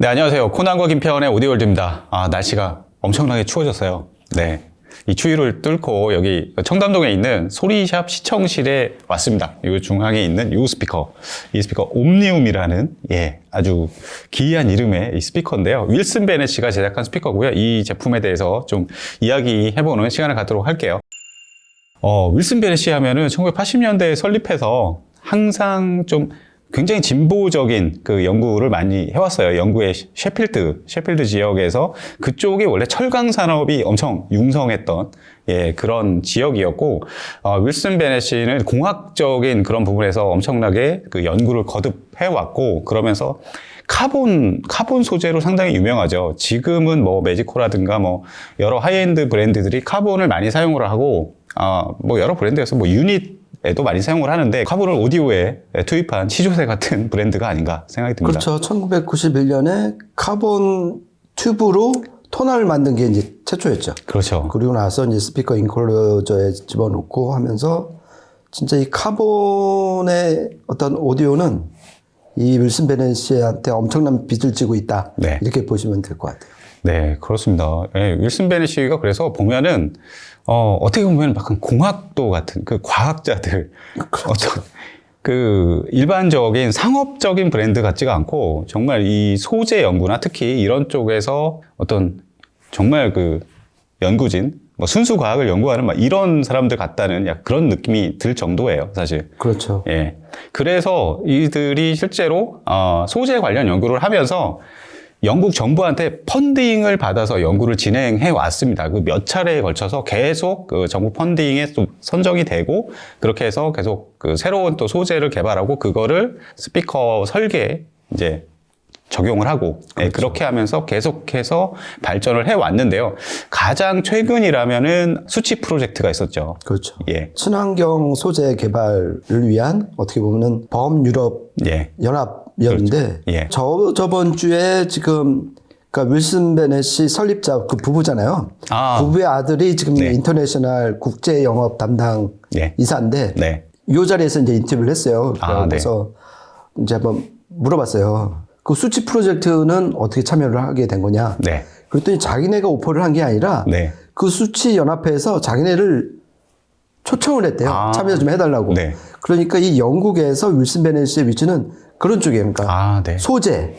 네, 안녕하세요. 코난과 김태원의 오디오월드입니다. 아, 날씨가 엄청나게 추워졌어요. 네. 이 추위를 뚫고 여기 청담동에 있는 소리샵 시청실에 왔습니다. 이 중앙에 있는 이 스피커. 이 스피커 옴니움이라는 예, 아주 기이한 이름의 이 스피커인데요. 윌슨 베넷 씨가 제작한 스피커고요. 이 제품에 대해서 좀 이야기해 보는 시간을 갖도록 할게요. 어, 윌슨 베넷이 하면은 1980년대에 설립해서 항상 좀 굉장히 진보적인 그 연구를 많이 해왔어요. 영국의 셰필드, 셰필드 지역에서 그쪽이 원래 철강 산업이 엄청 융성했던 예, 그런 지역이었고, 어, 윌슨 베넷이는 공학적인 그런 부분에서 엄청나게 그 연구를 거듭해왔고, 그러면서 카본, 카본 소재로 상당히 유명하죠. 지금은 뭐 매지코라든가 뭐 여러 하이엔드 브랜드들이 카본을 많이 사용을 하고, 아, 뭐 여러 브랜드에서 뭐 유닛 에도 많이 사용을 하는데 카본을 오디오에 투입한 시조새 같은 브랜드가 아닌가 생각이 듭니다. 그렇죠. 1991년에 카본 튜브로 토너를 만든 게 이제 최초였죠. 그렇죠. 그리고 나서 이제 스피커 인클로저에 집어넣고 하면서 진짜 이 카본의 어떤 오디오는 이 윌슨 베넷시한테 엄청난 빚을 지고 있다. 네. 이렇게 보시면 될 것 같아요. 네, 그렇습니다. 예, 윌슨 베넷이가 그래서 보면은 어, 어떻게 보면 약간 공학도 같은 그 과학자들 어떤 그 일반적인 상업적인 브랜드 같지가 않고 정말 이 소재 연구나 특히 이런 쪽에서 어떤 정말 그 연구진 뭐 순수 과학을 연구하는 막 이런 사람들 같다는 약 그런 느낌이 들 정도예요, 사실. 그렇죠. 예. 그래서 이들이 실제로 어, 소재 관련 연구를 하면서 영국 정부한테 펀딩을 받아서 연구를 진행해 왔습니다. 그 몇 차례에 걸쳐서 계속 그 정부 펀딩에 좀 선정이 되고 그렇게 해서 계속 그 새로운 또 소재를 개발하고 그거를 스피커 설계에 이제 적용을 하고 예, 그렇게 하면서 계속해서 발전을 해 왔는데요. 가장 최근이라면은 수치 프로젝트가 있었죠. 그렇죠. 예. 친환경 소재 개발을 위한 어떻게 보면은 범유럽 예. 연합 이었는데 그렇죠. 예. 저 저번 주에 지금 그러니까 윌슨 베넷이 설립자 그 부부잖아요. 아. 부부의 아들이 지금 네. 인터내셔널 국제 영업 담당 예. 이사인데 네. 이 자리에서 이제 인터뷰를 했어요. 아, 네. 그래서 이제 한번 물어봤어요. 그 수치 프로젝트는 어떻게 참여를 하게 된 거냐? 네. 그랬더니 자기네가 오퍼를 한 게 아니라 네. 그 수치 연합회에서 자기네를 초청을 했대요. 아. 참여 좀 해달라고. 네. 그러니까 이 영국에서 윌슨 베넷의 위치는 그런 쪽이에요. 그러니까 아, 네. 소재,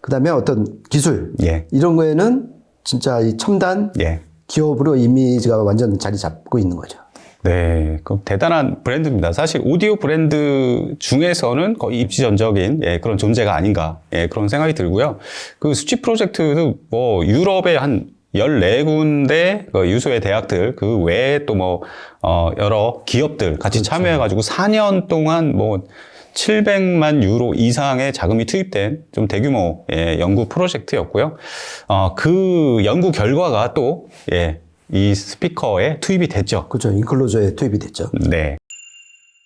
그다음에 어떤 기술 예. 이런 거에는 진짜 이 첨단 예. 기업으로 이미지가 완전 자리 잡고 있는 거죠. 네, 그 대단한 브랜드입니다. 사실 오디오 브랜드 중에서는 거의 입지전적인 예, 그런 존재가 아닌가 예, 그런 생각이 들고요. 그 수치 프로젝트도 뭐 유럽의 한 14군데 그 유수의 대학들 그 외에 또 뭐 어, 여러 기업들 같이 참여해 가지고 4년 동안 뭐 700만 유로 이상의 자금이 투입된 좀 대규모 예, 연구 프로젝트였고요. 어, 그 연구 결과가 또 예, 이 스피커에 투입이 됐죠. 그렇죠. 인클로저에 투입이 됐죠. 네.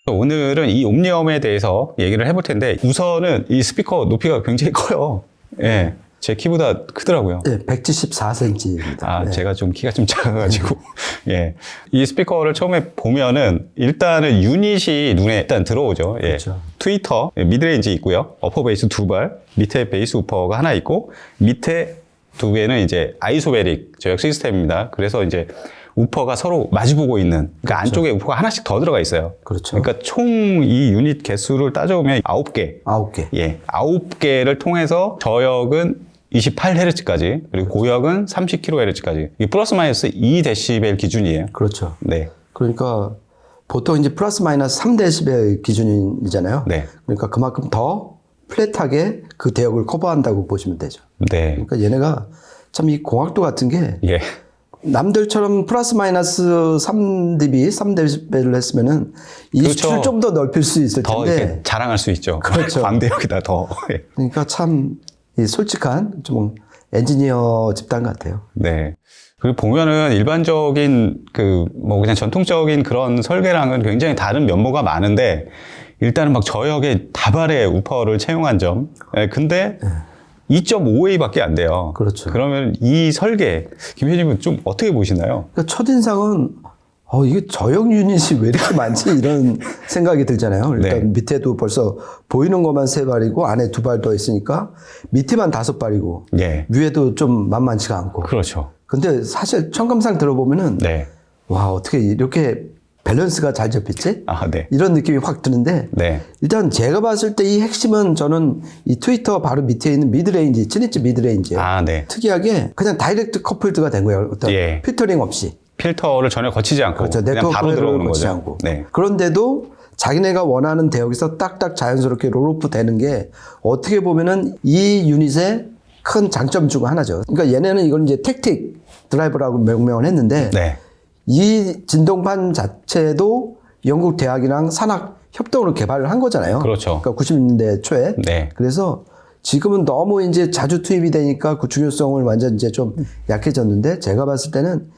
오늘은 이 옴니엄에 대해서 얘기를 해볼 텐데 우선은 이 스피커 높이가 굉장히 커요. 예. 제 키보다 크더라고요. 네, 174cm입니다. 아, 제가 좀 키가 좀 작아가지고. 예. 이 스피커를 처음에 보면은 일단은 유닛이 눈에 일단 들어오죠. 예. 그렇죠. 트위터, 예, 미드레인지 있고요. 어퍼 베이스 두 발, 밑에 베이스 우퍼가 하나 있고, 밑에 두 개는 이제 아이소베릭 저역 시스템입니다. 그래서 이제 우퍼가 서로 마주보고 있는, 그러니까 안쪽에 우퍼가 하나씩 더 들어가 있어요. 그렇죠. 그러니까 총 이 유닛 개수를 따져보면 아홉 개. 아홉 개. 예, 아홉 개를 통해서 저역은 28Hz까지 그리고 고역은 30kHz까지 이 플러스 마이너스 2dB 기준이에요. 그렇죠. 네, 그러니까 보통 이제 플러스 마이너스 3데시벨 기준이잖아요. 네, 그러니까 그만큼 더 플랫하게 그 대역을 커버한다고 보시면 되죠. 네, 그러니까 얘네가 참 이 공학도 같은 게 예, 남들처럼 플러스 마이너스 3dB, 3데시벨을 했으면은 이 그렇죠. 수치를 좀더 넓힐 수 있을 더 텐데 이렇게 자랑할 수 있죠. 그렇죠. 광대역이다 더. 예. 그러니까 참 이 솔직한 좀 엔지니어 집단 같아요. 네. 그리고 보면은 일반적인 그 뭐 그냥 전통적인 그런 설계랑은 굉장히 다른 면모가 많은데 일단은 막 저역에 다발의 우퍼를 채용한 점. 예, 근데 2.5A밖에 안 돼요. 그렇죠. 그러면 이 설계 김 회장님은 좀 어떻게 보시나요? 그러니까 첫인상은 어, 이게 저형 유닛이 왜 이렇게 많지? 이런 생각이 들잖아요. 일단 네. 밑에도 벌써 보이는 것만 세 발이고 안에 두 발 더 있으니까 밑에만 다섯 발이고 예. 위에도 좀 만만치가 않고. 그렇죠. 근데 사실 청감상 들어보면은 네. 와, 어떻게 이렇게 밸런스가 잘 잡혔지? 아, 네. 이런 느낌이 확 드는데 네. 일단 제가 봤을 때 이 핵심은 저는 이 트위터 바로 밑에 있는 미드레인지, 치니치 미드레인지. 아, 네. 특이하게 그냥 다이렉트 커플드가 된 거예요. 어떤 예. 필터링 없이. 필터를 전혀 거치지 않고 그렇죠. 그냥 바로 들어오는 거치지 거죠. 않고. 네. 그런데도 자기네가 원하는 대역에서 딱딱 자연스럽게 롤오프 되는 게 어떻게 보면은 이 유닛의 큰 장점 중 하나죠. 그러니까 얘네는 이걸 이제 택틱 드라이버라고 명명을 했는데 네. 이 진동판 자체도 영국 대학이랑 산학 협동으로 개발을 한 거잖아요. 그렇죠. 그러니까 90년대 초에. 네. 그래서 지금은 너무 이제 자주 투입이 되니까 그 중요성을 완전 이제 좀 약해졌는데 제가 봤을 때는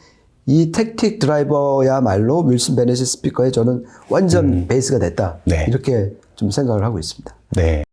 이 택틱 드라이버야말로 윌슨 베네시 스피커에 저는 완전 베이스가 됐다. 네. 이렇게 좀 생각을 하고 있습니다. 네.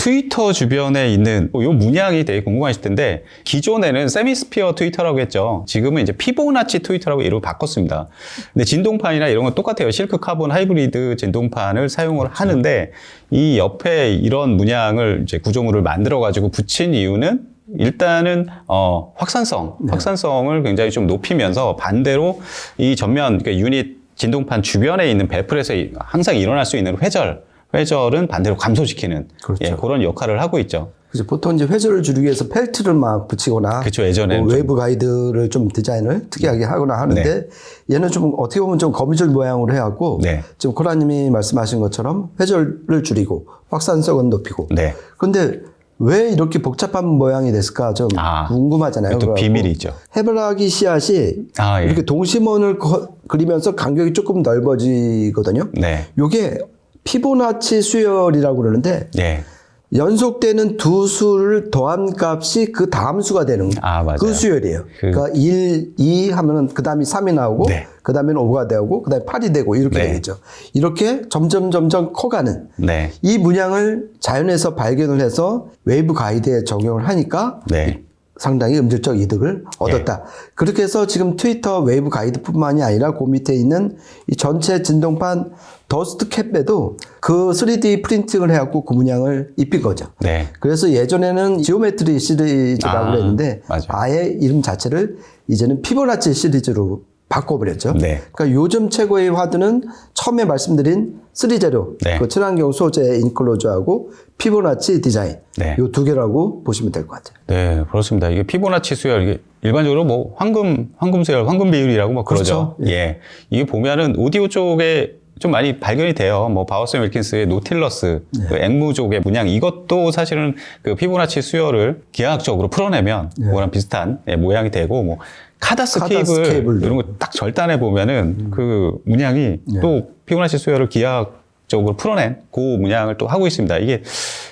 트위터 주변에 있는 이 문양이 되게 궁금하실 텐데 기존에는 세미스피어 트위터라고 했죠. 지금은 이제 피보나치 트위터라고 이름을 바꿨습니다. 근데 진동판이나 이런 건 똑같아요. 실크 카본 하이브리드 진동판을 사용을 하는데 이 옆에 이런 문양을 이제 구조물을 만들어 가지고 붙인 이유는 일단은 어 확산성, 확산성을 굉장히 좀 높이면서 반대로 이 전면 그러니까 유닛 진동판 주변에 있는 배플에서 이- 항상 일어날 수 있는 회절, 회절은 반대로 감소시키는 그렇죠. 예, 그런 역할을 하고 있죠. 그래서 보통 이제 회전을 줄이기 위해서 펠트를 막 붙이거나 그쵸, 예전에는 뭐 좀- 외부 가이드를 좀 디자인을 특이하게 하거나 하는데 얘는 좀 어떻게 보면 좀 거미줄 모양으로 해갖고 네. 지금 코라님이 말씀하신 것처럼 회전을 줄이고 확산성은 높이고 네. 근데 왜 이렇게 복잡한 모양이 됐을까 좀 아, 궁금하잖아요. 또 그래갖고 비밀이 있죠. 해바라기 씨앗이 아, 예. 이렇게 동심원을 거- 그리면서 간격이 조금 넓어지거든요. 네. 요게 피보나치 수열이라고 그러는데 예. 연속되는 두 수를 더한 값이 그 다음 수가 되는 아, 맞아요. 그 수열이에요. 그- 그... 러니까 1, 2 하면은 그 다음에 3이 나오고 네. 그 다음에는 5가 되고 그 다음에 8이 되고 이렇게 네. 되겠죠. 이렇게 점점 점점 커가는 네. 이 문양을 자연에서 발견을 해서 웨이브 가이드에 적용을 하니까 네. 상당히 음질적 이득을 얻었다. 그렇게 해서 지금 트위터 웨이브 가이드뿐만이 아니라 그 밑에 있는 이 전체 진동판 더스트 캡에도 그 3D 프린팅을 해갖고 그 문양을 입힌 거죠. 네. 그래서 예전에는 지오메트리 시리즈라고 아, 그랬는데 맞아요. 아예 이름 자체를 이제는 피보나치 시리즈로 바꿔버렸죠. 네. 그러니까 요즘 최고의 화두는 처음에 말씀드린 3제로 네. 그 친환경 소재 인클로저하고 피보나치 디자인 네. 요두 개라고 보시면 될 것 같아요. 네, 그렇습니다. 이게 피보나치 수열, 이게 일반적으로 뭐 황금, 황금 수열, 황금 비율이라고 뭐 그러죠. 그렇죠. 예. 이게 보면은 오디오 쪽에 좀 많이 발견이 돼요. 뭐 바우스 윌킨스의 노틸러스, 네. 그 앵무 쪽의 문양 이것도 사실은 그 피보나치 수열을 기하학적으로 풀어내면 그거랑 비슷한 예, 모양이 되고 뭐 카다스, 네. 카다스 케이블, 케이블도. 이런 거 딱 절단해 보면은 그 문양이 네. 또 피보나치 수열을 기하학적으로 풀어낸 그 문양을 또 하고 있습니다. 이게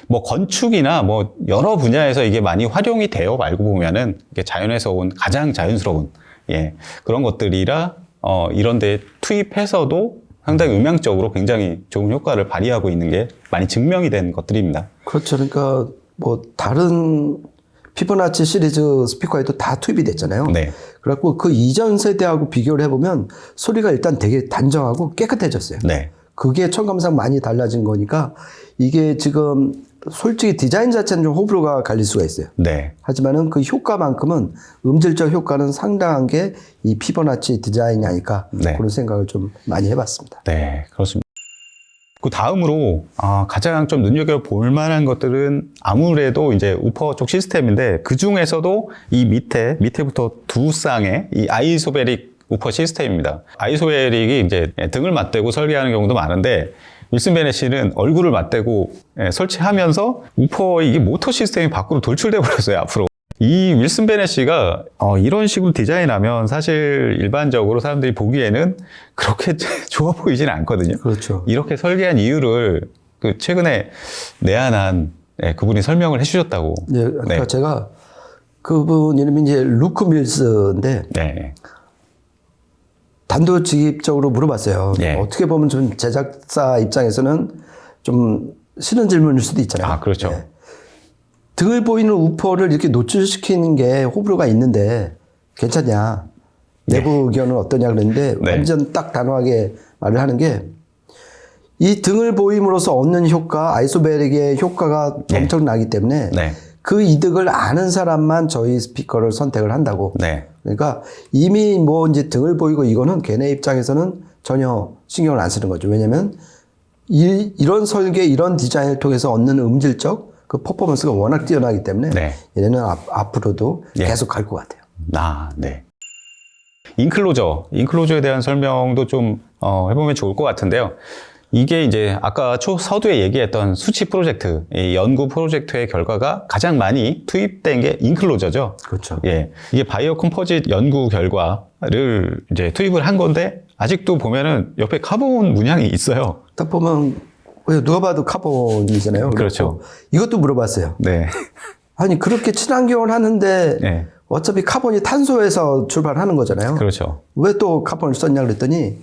뭐 건축이나 뭐 여러 분야에서 이게 많이 활용이 되어 말고 보면은 이게 자연에서 온 가장 자연스러운 예 그런 것들이라 어 이런데 투입해서도 상당히 음향적으로 굉장히 좋은 효과를 발휘하고 있는 게 많이 증명이 된 것들입니다. 그렇죠. 그러니까 뭐 다른 피보나치 시리즈 스피커에도 다 투입이 됐잖아요. 네. 그래갖고 그 이전 세대하고 비교를 해보면 소리가 일단 되게 단정하고 깨끗해졌어요. 네. 그게 청감상 많이 달라진 거니까 이게 지금 솔직히 디자인 자체는 좀 호불호가 갈릴 수가 있어요. 네. 하지만은 그 효과만큼은 음질적 효과는 상당한 게 이 피보나치 디자인이 아닐까 네. 그런 생각을 좀 많이 해봤습니다. 네, 그렇습니다. 그 다음으로 아, 가장 좀 눈여겨 볼 만한 것들은 아무래도 이제 우퍼 쪽 시스템인데 그 중에서도 이 밑에 밑에부터 두 쌍의 이 아이소베릭 우퍼 시스템입니다. 아이소베릭이 이제 등을 맞대고 설계하는 경우도 많은데 윌슨 베네시는 얼굴을 맞대고 예, 설치하면서 우퍼 이게 모터 시스템이 밖으로 돌출돼 버렸어요 앞으로. 이 윌슨 베네시가 어, 이런 식으로 디자인하면 사실 일반적으로 사람들이 보기에는 그렇게 좋아 보이지는 않거든요. 그렇죠. 이렇게 설계한 이유를 그 최근에 내한한 예, 그분이 설명을 해주셨다고. 예, 그러니까 네. 제가 그분 이름이 이제 루크 밀스인데 네. 단도직입적으로 물어봤어요. 예. 어떻게 보면 좀 제작사 입장에서는 좀 싫은 질문일 수도 있잖아요. 아, 그렇죠. 예. 등을 보이는 우퍼를 이렇게 노출시키는 게 호불호가 있는데 괜찮냐? 내부 의견은 어떠냐 그랬는데 네. 완전 딱 단호하게 말을 하는 게 이 등을 보임으로써 얻는 효과, 아이소베릭의 효과가 네. 엄청나기 때문에 네. 그 이득을 아는 사람만 저희 스피커를 선택을 한다고. 네. 그러니까 이미 뭐 이제 등을 보이고 이거는 걔네 입장에서는 전혀 신경을 안 쓰는 거죠. 왜냐면 이, 이런 설계, 이런 디자인을 통해서 얻는 음질적 그 퍼포먼스가 워낙 뛰어나기 때문에 네. 얘네는 앞, 앞으로도 예. 계속 갈 것 같아요. 아, 네. 인클로저, 인클로저에 대한 설명도 좀 어, 해보면 좋을 것 같은데요. 이게 이제 아까 초 서두에 얘기했던 수치 프로젝트, 이 연구 프로젝트의 결과가 가장 많이 투입된 게 인클로저죠. 그렇죠. 예, 이게 바이오 컴포짓 연구 결과를 이제 투입을 한 건데 아직도 보면은 옆에 카본 문양이 있어요. 딱 보면 왜 누가 봐도 카본이잖아요. 그렇죠. 이것도 물어봤어요. 네, 아니 그렇게 친환경을 하는데 네, 어차피 카본이 탄소에서 출발하는 거잖아요. 그렇죠. 왜 또 카본을 썼냐 그랬더니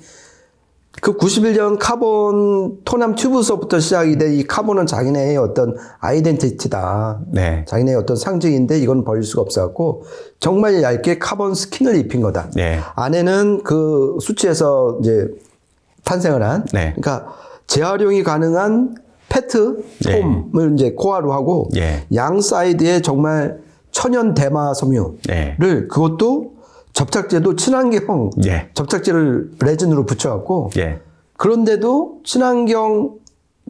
그 91년 카본 토남 튜브서부터 시작이 돼 이 카본은 자기네의 어떤 아이덴티티다. 네, 자기네의 어떤 상징인데 이건 버릴 수가 없어갖고 정말 얇게 카본 스킨을 입힌 거다. 네, 안에는 그 수치에서 이제 탄생을 한 네. 그러니까 재활용이 가능한 페트 예. 폼을 이제 코아로 하고 예. 양 사이드에 정말 천연 대마 섬유를 네, 그것도 접착제도 친환경 예, 접착제를 레진으로 붙여갖고 예, 그런데도 친환경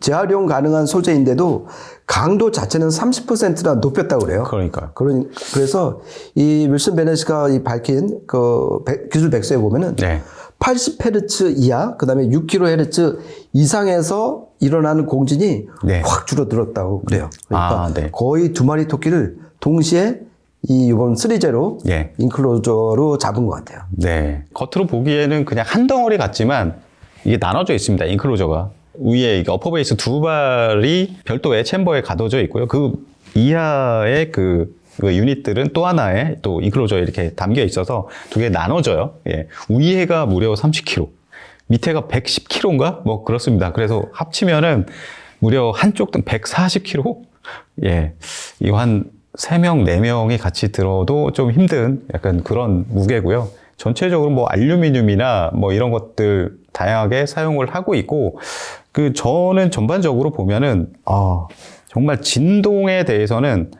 재활용 가능한 소재인데도 강도 자체는 30%나 높였다고 그래요. 그러니까요. 그런 그래서 이 윌슨 베네스가 이 밝힌 그 백- 기술 백서에 보면은 네, 80Hz 이하, 그 다음에 6kHz 이상에서 일어나는 공진이 네. 확 줄어들었다고 그래요. 그러니까 아, 네. 거의 두 마리 토끼를 동시에 이 이번 3제로 예. 인클로저로 잡은 것 같아요. 네. 겉으로 보기에는 그냥 한 덩어리 같지만 이게 나눠져 있습니다. 인클로저가. 위에 이게 어퍼 베이스 두 발이 별도의 챔버에 가둬져 있고요. 그 이하의 그, 그 유닛들은 또 하나의 또 인클로저에 이렇게 담겨 있어서 두 개 나눠져요. 예. 위에가 무려 30kg, 밑에가 110kg인가? 뭐 그렇습니다. 그래서 합치면은 무려 한쪽 등 140kg? 예. 이거 한 3명, 4명이 같이 들어도 좀 힘든 약간 그런 무게고요. 전체적으로 뭐 알루미늄이나 뭐 이런 것들 다양하게 사용을 하고 있고, 그 저는 전반적으로 보면은, 아, 정말 진동에 대해서는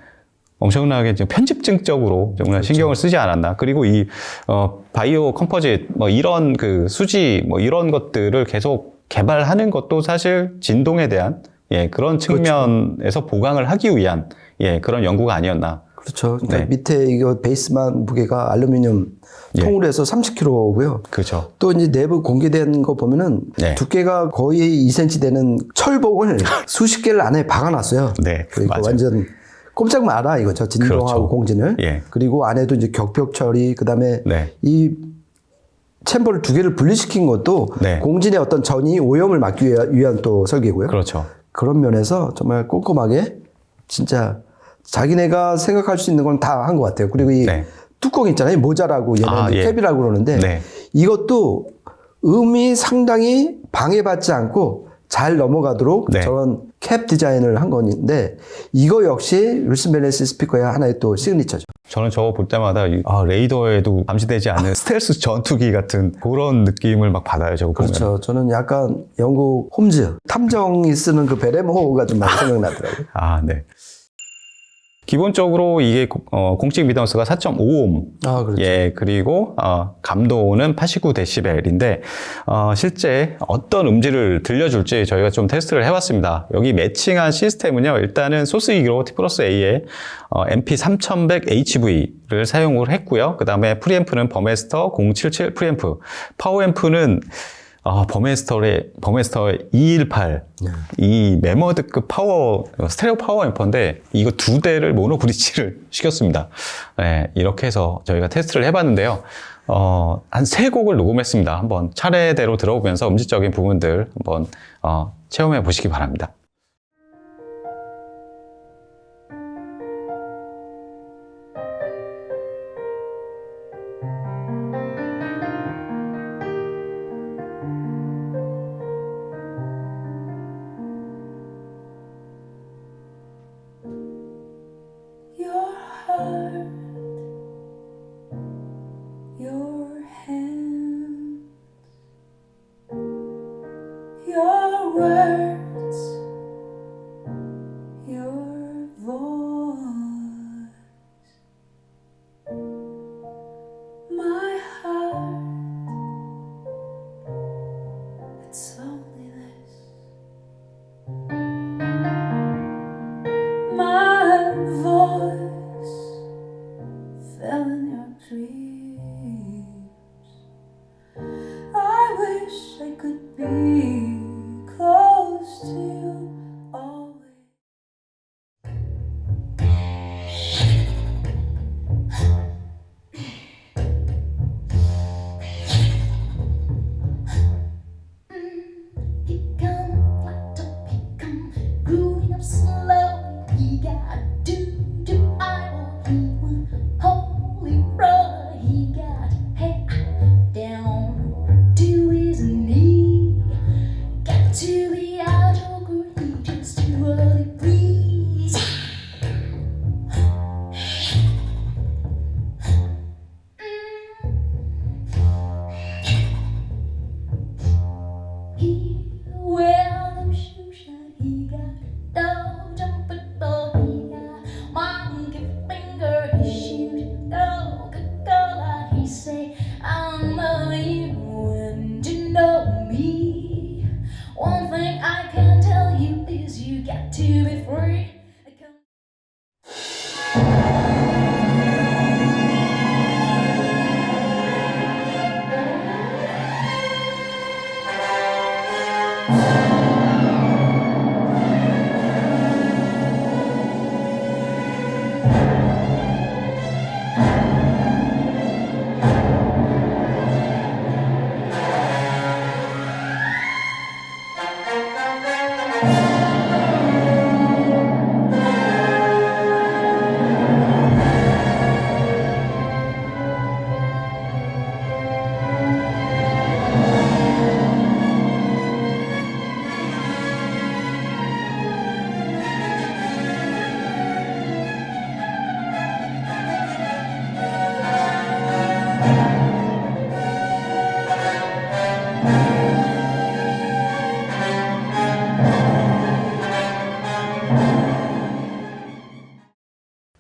엄청나게 지금 편집증적으로 정말 신경을 쓰지 않았나. 그리고 이, 어, 바이오 컴포짓, 뭐 이런 그 수지, 뭐 이런 것들을 계속 개발하는 것도 사실 진동에 대한 예, 그런 측면에서 보강을 하기 위한 예, 그런 연구가 아니었나. 그렇죠. 그러니까 네. 밑에 이거 베이스만 무게가 알루미늄 예. 통으로 해서 30kg고요. 그렇죠. 또 이제 내부 공개된 거 보면은 네. 두께가 거의 2cm 되는 철봉을 수십 개를 안에 박아놨어요. 네, 그러니까. 완전 꼼짝 마라 이거죠. 진동하고 그렇죠. 공진을. 예. 그리고 안에도 이제 격벽 처리, 그다음에 네. 이 챔버를 두 개를 분리시킨 것도 네. 공진의 어떤 전이 오염을 막기 위한, 또 설계고요. 그렇죠. 그런 면에서 정말 꼼꼼하게 진짜 자기네가 생각할 수 있는 건 다 한 것 같아요. 그리고 이 네. 뚜껑 있잖아요. 모자라고 얘는 아, 예. 캡이라고 그러는데 네. 이것도 음이 상당히 방해받지 않고 잘 넘어가도록 네. 저런 캡 디자인을 한 건데 이거 역시 윌슨 벨레스 스피커의 하나의 또 시그니처죠. 저는 저거 볼 때마다 이- 아, 레이더에도 감지되지 않은 스텔스 전투기 같은 그런 느낌을 막 받아요. 저거 보면. 그렇죠. 저는 약간 영국 홈즈 탐정이 쓰는 그 베레모가 좀 많이 생각나더라고요. 아, 네. 기본적으로 이게 고- 어, 공식 미던스가 4.5옴. 아, 그렇죠. 예, 그리고 어, 감도는 89데시벨인데 어, 실제 어떤 음질을 들려줄지 저희가 좀 테스트를 해봤습니다. 여기 매칭한 시스템은요, 일단은 소스기로 T 플러스 A의 어, MP 3100HV를 사용을 했고요. 그 다음에 프리앰프는 버메스터 077 프리앰프, 파워앰프는 어, 버메스터의 버메스터의 218이 메머드급 파워 스테레오 파워 앰퍼인데 이거 두 대를 모노 브릿지를 시켰습니다. 네, 이렇게 해서 저희가 테스트를 해봤는데요. 어, 한 세 곡을 녹음했습니다. 한번 차례대로 들어보면서 음질적인 부분들 한번 어, 체험해 보시기 바랍니다.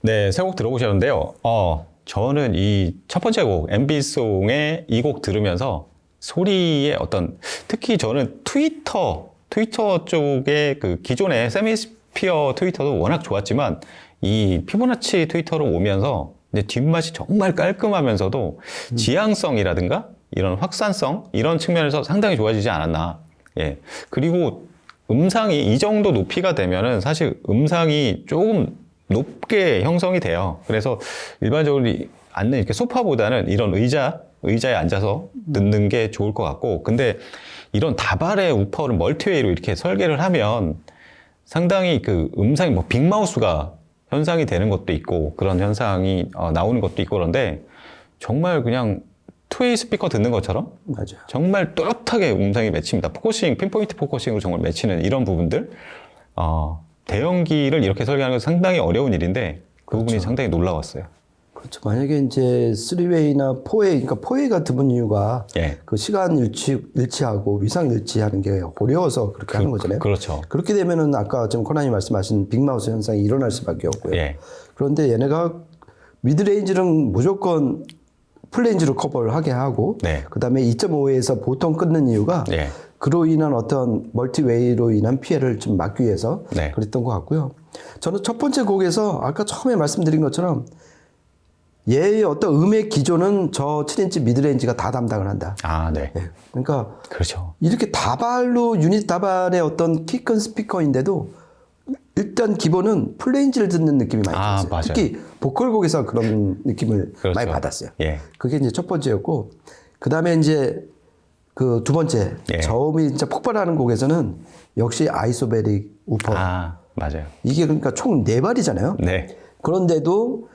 네, 새곡 들어보셨는데요. 어, 저는 이 첫 번째 곡, MB송의 이 곡 들으면서 소리의 어떤, 특히 저는 트위터, 트위터 쪽에 그 기존의 세미스피어 트위터도 워낙 좋았지만 이 피보나치 트위터로 오면서 이제 뒷맛이 정말 깔끔하면서도 지향성이라든가 이런 확산성 이런 측면에서 상당히 좋아지지 않았나. 예. 그리고 음상이 이 정도 높이가 되면은 사실 음상이 조금 높게 형성이 돼요. 그래서 일반적으로 이- 앉는 이렇게 소파보다는 이런 의자, 의자에 앉아서 듣는 게 좋을 것 같고, 근데 이런 다발의 우퍼를 멀티웨이로 이렇게 설계를 하면 상당히 그 음상이 뭐 빅마우스가 현상이 되는 것도 있고, 그런 현상이 어, 나오는 것도 있고 그런데 정말 그냥 투웨이 스피커 듣는 것처럼 맞아요. 정말 또렷하게 음성이 맺힙니다. 포커싱, 핀포인트 포커싱으로 정말 맺히는 이런 부분들. 어, 대형기를 이렇게 설계하는 건 상당히 어려운 일인데 그 부분이 상당히 놀라웠어요. 그렇죠. 만약에 이제 3웨이나 4웨이, 그러니까 4웨이가 드문 이유가 예. 그 시간 일치, 일치하고 위상 일치하는 게 어려워서 그렇게 하는 거잖아요. 그 렇죠. 그렇게 되면은 아까 지금 코난이 말씀하신 빅마우스 현상이 일어날 수밖에 없고요. 예. 그런데 얘네가 미드레인지는 무조건 풀레인지로 커버를 하게 하고 네. 그다음에 2.5에서 보통 끊는 이유가 예. 그로 인한 어떤 멀티웨이로 인한 피해를 좀 막기 위해서 네. 그랬던 것 같고요. 저는 첫 번째 곡에서 아까 처음에 말씀드린 것처럼 얘의 어떤 음의 기조는 저 7인치 미드레인지가 다 담당을 한다. 아, 네. 예. 그러니까 그렇죠. 이렇게 다발로 유닛 다발의 어떤 키큰 스피커인데도 일단 기본은 플레인지를 듣는 느낌이 많이 아, 들었어요. 맞아요. 특히 보컬곡에서 그런 느낌을 그렇죠. 많이 받았어요. 예. 그게 이제 첫 번째였고 그 다음에 이제 그 두 번째 예. 저음이 진짜 폭발하는 곡에서는 역시 아이소베릭 우퍼 아, 맞아요. 이게 그러니까 총 네 발이잖아요. 네. 그런데도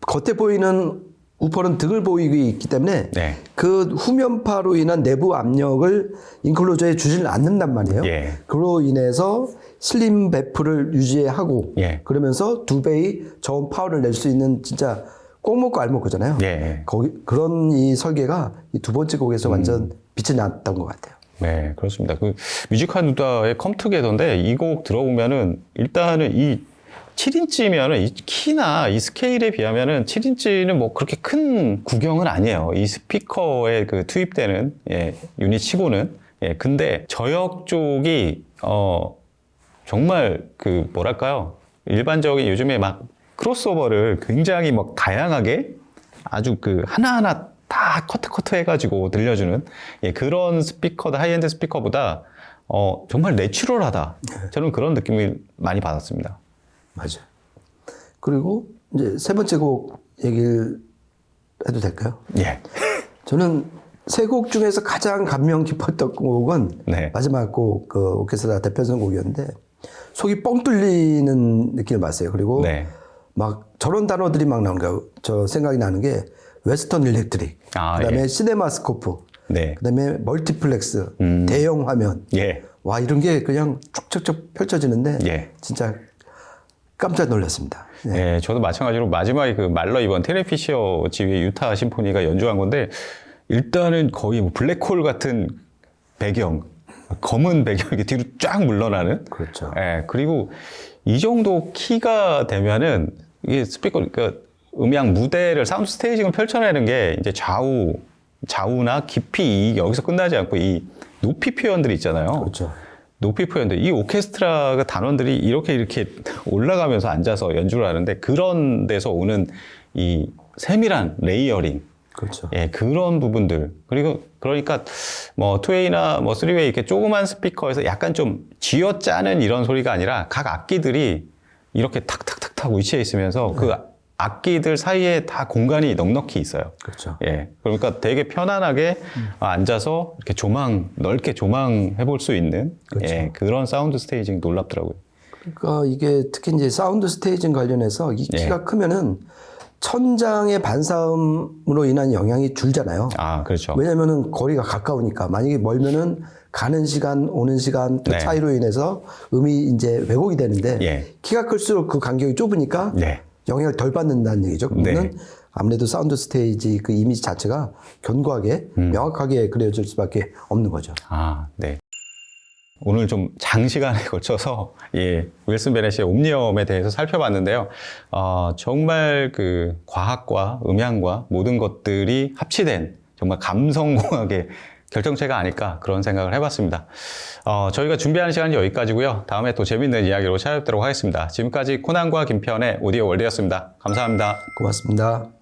겉에 보이는 우퍼는 등을 보이고 있기 때문에 네. 그 후면파로 인한 내부 압력을 인클로저에 주지를 않는단 말이에요. 예. 그로 인해서 슬림 배프를 유지하고 예. 그러면서 두 배의 저온 파워를 낼 수 있는 진짜 꼭 먹고 알 먹고잖아요. 예. 거기 그런 이 설계가 이 두 번째 곡에서 완전 빛이 났던 것 같아요. 네, 그렇습니다. 그 뮤지컬 누다의 컴투게더인데 이 곡 들어보면은 일단은 이 7인치면은 이 키나 이 스케일에 비하면은 7인치는 뭐 그렇게 큰 구경은 아니에요. 이 스피커에 그 투입되는 예, 유닛 치고는 예, 근데 저역 쪽이 어 정말 그 뭐랄까요? 일반적인 요즘에 막 크로스오버를 굉장히 막 다양하게 아주 그 하나하나 다 커트 커트 해가지고 들려주는 예, 그런 스피커다 하이엔드 스피커보다 어, 정말 내추럴하다. 저는 그런 느낌을 많이 받았습니다. 맞아요. 그리고 이제 세 번째 곡 얘기를 해도 될까요? 예. 저는 세 곡 중에서 가장 감명 깊었던 곡은 네. 마지막 곡, 그 오케스트라 대표선 곡이었는데 속이 뻥 뚫리는 느낌을 받았어요. 그리고 네. 막 저런 단어들이 막 거예요. 저 생각이 나는 게 웨스턴 일렉트릭, 아, 그다음에 예. 시네마스코프, 네. 그다음에 멀티플렉스, 음. 대형 화면. 예. 와 이런 게 그냥 쭉쭉쭉 펼쳐지는데 예. 진짜 깜짝 놀랐습니다. 예. 예, 저도 마찬가지로 마지막에 그 말러 이번 테레피셔 지휘의 유타 심포니가 연주한 건데 일단은 거의 뭐 블랙홀 같은 배경, 검은 배경이 뒤로 쫙 물러나는. 그렇죠. 예, 그리고 이 정도 키가 되면은 이게 스피커, 그러니까 음향 무대를 사운드 스테이징을 펼쳐내는 게 이제 좌우, 좌우나 깊이 이- 여기서 끝나지 않고 이 높이 표현들이 있잖아요. 그렇죠. 높이 표현들 이 오케스트라가 단원들이 이렇게 이렇게 올라가면서 앉아서 연주를 하는데 그런 데서 오는 이 세밀한 레이어링 그렇죠. 예 그런 부분들 그리고 그러니까 뭐 투웨이나 뭐 쓰리웨이 이렇게 조그만 스피커에서 약간 좀 쥐어짜는 이런 소리가 아니라 각 악기들이 이렇게 탁탁탁탁 위치해 있으면서 그 악기들 사이에 다 공간이 넉넉히 있어요. 그렇죠. 예. 그러니까 되게 편안하게 앉아서 이렇게 조망, 넓게 조망해 볼 수 있는 그렇죠. 예, 그런 사운드 스테이징 놀랍더라고요. 그러니까 이게 특히 이제 사운드 스테이징 관련해서 이 예. 키가 크면은 천장의 반사음으로 인한 영향이 줄잖아요. 아, 그렇죠. 왜냐면은 거리가 가까우니까 만약에 멀면은 가는 시간 오는 시간 그 네. 차이로 인해서 음이 이제 왜곡이 되는데 예. 키가 클수록 그 간격이 좁으니까 네. 영향을 덜 받는다는 얘기죠. 그러면 네. 아무래도 사운드 스테이지 그 이미지 자체가 견고하게 음. 명확하게 그려질 수밖에 없는 거죠. 아, 네. 오늘 좀 장시간에 걸쳐서 예, 윌슨 베넷의 옴니엄에 대해서 살펴봤는데요. 어, 정말 그 과학과 음향과 모든 것들이 합치된 정말 감성공학의 결정체가 아닐까 그런 생각을 해봤습니다. 어, 저희가 준비하는 시간이 여기까지고요. 다음에 또 재밌는 이야기로 찾아뵙도록 하겠습니다. 지금까지 코난과 김편의 오디오 월드였습니다. 감사합니다. 고맙습니다.